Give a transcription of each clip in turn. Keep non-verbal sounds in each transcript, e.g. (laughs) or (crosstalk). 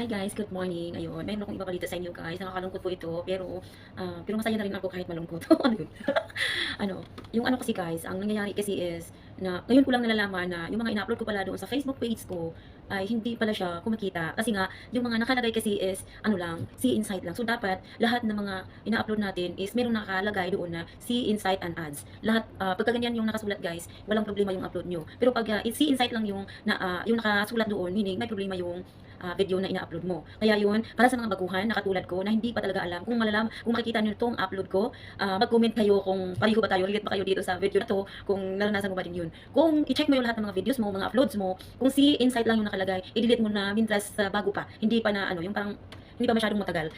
Hi guys, good morning. Ayun, mayroon akong ibabalita sa inyo guys. Nakakalungkot po ito, pero ah, pero masaya na rin ako kahit malungkot. (laughs) ano yun? (laughs) ano, yung ano kasi guys, ang nangyayari kasi is na ngayon ko lang nalalaman na yung mga ina-upload ko pala doon sa Facebook page ko ay hindi pala siya kumikita. Kasi nga, yung mga nakalagay kasi is ano lang, see insight lang. So dapat lahat ng mga ina-upload natin is meron nakalagay doon na see insight and ads. Lahat uh, pagka ganyan yung nakasulat guys, walang problema yung upload nyo. Pero pag uh, see insight lang yung na ah, yung nakasulat doon, meaning may problema yung ah, video na ina-upload mo. Kaya yun, para sa mga baguhan na katulad ko na hindi pa talaga alam kung malalam, kung makikita niyo itong upload ko, ah, mag-comment kayo kung pareho ba tayo, relate ba kayo dito sa video na to, kung naranasan mo ba din yun. Kung i-check mo yung lahat ng mga videos mo, mga uploads mo, kung si insight lang yung nakalagay, i-delete mo na mintras sa bago pa. Hindi pa na ano, yung parang hindi pa masyadong matagal.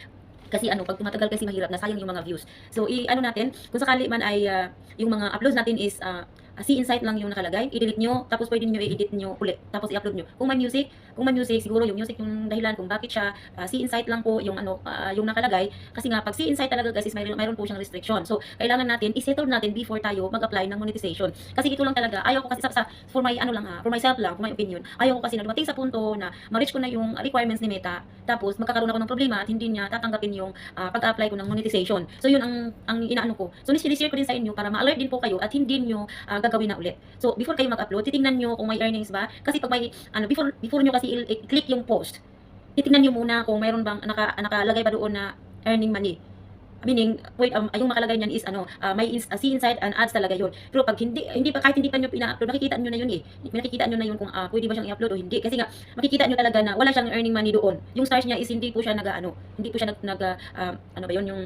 Kasi ano, pag tumatagal kasi mahirap na sayang yung mga views. So, i-ano natin, kung sakali man ay ah, yung mga uploads natin is ah, ah, see insight lang yung nakalagay, i-delete nyo, tapos pwede nyo i-edit nyo ulit, tapos i-upload nyo. Kung may music, kung may music, siguro yung music yung dahilan kung bakit siya, ah, see insight lang po yung ano, ah, yung nakalagay. Kasi nga, pag see insight talaga guys, is mayroon, mayroon po siyang restriction. So, kailangan natin, i-settle natin before tayo mag-apply ng monetization. Kasi ito lang talaga, ayaw ko kasi sa, sa for my ano lang ha, for myself lang, for my opinion, ayaw ko kasi na dumating sa punto na ma-reach ko na yung requirements ni Meta, tapos magkakaroon ako ng problema at hindi niya tatanggapin yung ah, pag-apply ko ng monetization. So, yun ang, ang inaano ko. So, nishare ko din sa inyo para ma-alert din po kayo at hindi nyo ah, gagawin na ulit. So, before kayo mag-upload, titingnan nyo kung may earnings ba. Kasi pag may, ano, before, before nyo kasi i-click yung post, titingnan nyo muna kung mayroon bang naka, nakalagay ba doon na earning money. Meaning, wait, um, yung makalagay niyan is ano, ah, may ins- ah, see inside and ads talaga yun. Pero pag hindi, hindi pa, kahit hindi pa nyo pina-upload, makikita nyo na yun eh. Makikita nyo na yun kung ah, pwede ba siyang i-upload o hindi. Kasi nga, makikita nyo talaga na wala siyang earning money doon. Yung stars niya is hindi po siya nag, ano, hindi po siya nag, nag ah, ano ba yun, yung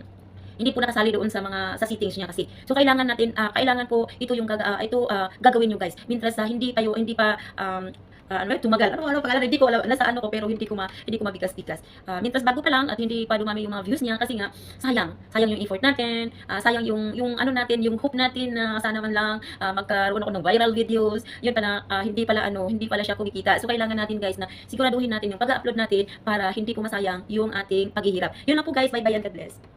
hindi po nakasali doon sa mga sa settings niya kasi. So kailangan natin ah, kailangan po ito yung gaga, ah, ito ah, gagawin niyo guys. Mintras sa hindi yung hindi pa um, ah, ano yun, tumagal. Ano ano pangalan? Hindi ko alam nasa ano ko pero hindi ko ma hindi ko mabigas-bigas. Ah, mintras bago pa lang at hindi pa dumami yung mga views niya kasi nga sayang. Sayang yung effort natin, ah, sayang yung yung ano natin, yung hope natin na sana man lang ah, magkaroon ako ng viral videos. Yun pala ah, hindi pala ano, hindi pala siya kumikita. So kailangan natin guys na siguraduhin natin yung pag-upload natin para hindi po masayang yung ating paghihirap. Yun lang po guys. Bye bye and God bless.